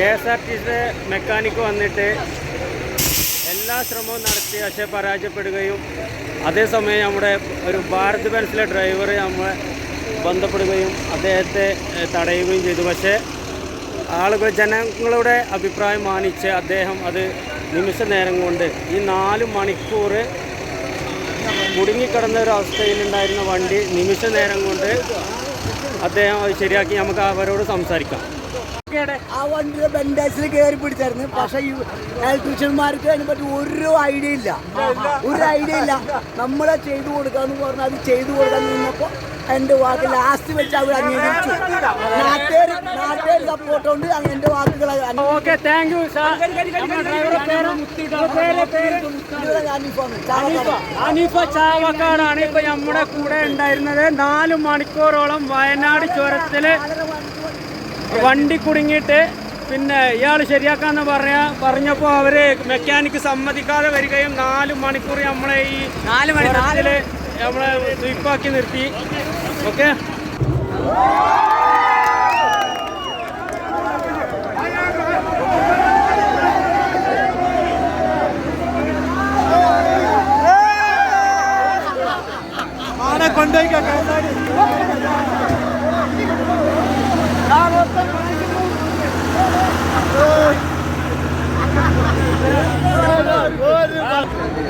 K S R T സിയുടെ mechanic വന്നിട്ട് എല്ലാ ശ്രമവും നടത്തി പക്ഷേ പരാജയപ്പെടുകയും അതേസമയം നമ്മുടെ ഒരു ഭാരത് ബെൻസിലെ ഡ്രൈവർ നമ്മളെ ബന്ധപ്പെടുകയും അദ്ദേഹത്തെ തടയുകയും ചെയ്തു. പക്ഷേ ആളുകൾ ജനങ്ങളുടെ അഭിപ്രായം മാനിച്ച് അദ്ദേഹം അത് നിമിഷ നേരം കൊണ്ട് ഈ നാല് മണിക്കൂർ കുടുങ്ങിക്കിടന്ന ഒരു അവസ്ഥയിലുണ്ടായിരുന്ന വണ്ടി നിമിഷ നേരം കൊണ്ട് അദ്ദേഹം അത് ശരിയാക്കി. നമുക്ക് അവരോട് സംസാരിക്കാം. ആ വണ്ടിയുടെ ബെൻഡേഴ്സിൽ കയറി പിടിച്ചായിരുന്നു. പക്ഷെ ഈ ഇലക്ട്രീഷ്യന്മാർക്ക് അതിനെ പറ്റി ഒരു ഐഡിയ ഇല്ല. ഒരു ഐഡിയ ഇല്ല. നമ്മളെ ചെയ്തു കൊടുക്കാന്ന് പറഞ്ഞാൽ അത് ചെയ്തു കൊടുക്കാൻ നിന്നപ്പോ എന്റെ വാക്ക് ലാസ്റ്റ് വെച്ച് അവർ അംഗീകരിച്ചു. നാട്ടുകാർ നാട്ടുകാർ സപ്പോർട്ട് കൊണ്ട് എന്റെ വാക്കുകൾ. അനീഫ ചാവക്കാടാണ് ഇപ്പൊ നമ്മുടെ കൂടെ ഉണ്ടായിരുന്നത്. നാല് മണിക്കൂറോളം വയനാട് ചുരത്തിൽ വണ്ടി കുടുങ്ങിയിട്ട് പിന്നെ ഇയാൾ ശരിയാക്കാന്ന് പറയാ പറഞ്ഞപ്പോൾ അവർ മെക്കാനിക് സമ്മതിക്കാതെ വരികയും നാല് മണിക്കൂർ നമ്മളെ ഈ നാല് മണിക്കൂറിൽ നമ്മളെ സ്വീപ്പാക്കി നിർത്തി. ഓക്കെ?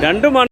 രണ്ട് മണി